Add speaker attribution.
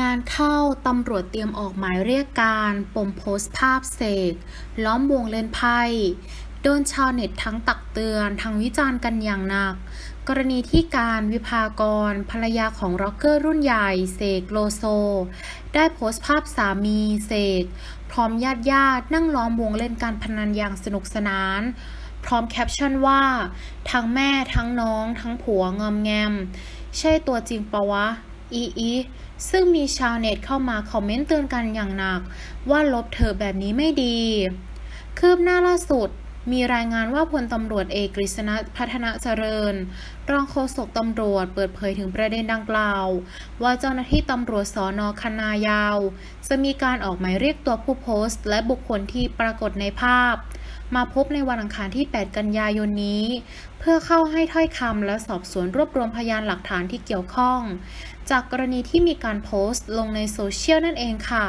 Speaker 1: งานเข้าตำรวจเตรียมออกหมายเรียกการปมโพสต์ภาพเสก ล้อมวงเล่นไพ่โดนชาวเน็ตทั้งตักเตือนทั้งวิจารณ์กันอย่างหนัก กรณีที่การวิภากร ภรรยาของร็อกเกอร์รุ่นใหญ่เสกโลโซ ได้โพสต์ภาพสามีเสก พร้อมญาติญาติๆนั่งล้อมวงเล่นการพนันอย่างสนุกสนาน พร้อมแคปชั่นว่า ทั้งแม่ทั้งน้อง ทั้งผัวงอมแงม ใช่ตัวจริงปะวะ อีอีซึ่งมีชาวเน็ตเข้ามาคอมเมนต์เตือนกันอย่างหนัก ว่าลบเธอแบบนี้ไม่ดี คืบหน้าล่าสุดมีรายงานว่าพลตำรวจเอกกฤษณะพัฒนาเจริญ รองโฆษกตำรวจเปิดเผยถึงประเด็นดังกล่าว ว่าเจ้าหน้าที่ตำรวจสอนอคนายาว จะมีการออกหมายเรียกตัวผู้โพสต์ และบุคคลที่ปรากฏในภาพ มาพบในวันอังคารที่ 8 กันยายนนี้ เพื่อเข้าให้ถ้อยคำและสอบสวนรวบรวมพยานหลักฐานที่เกี่ยวข้อง จากกรณีที่มีการโพสต์ลงในโซเชียลนั่นเองค่ะ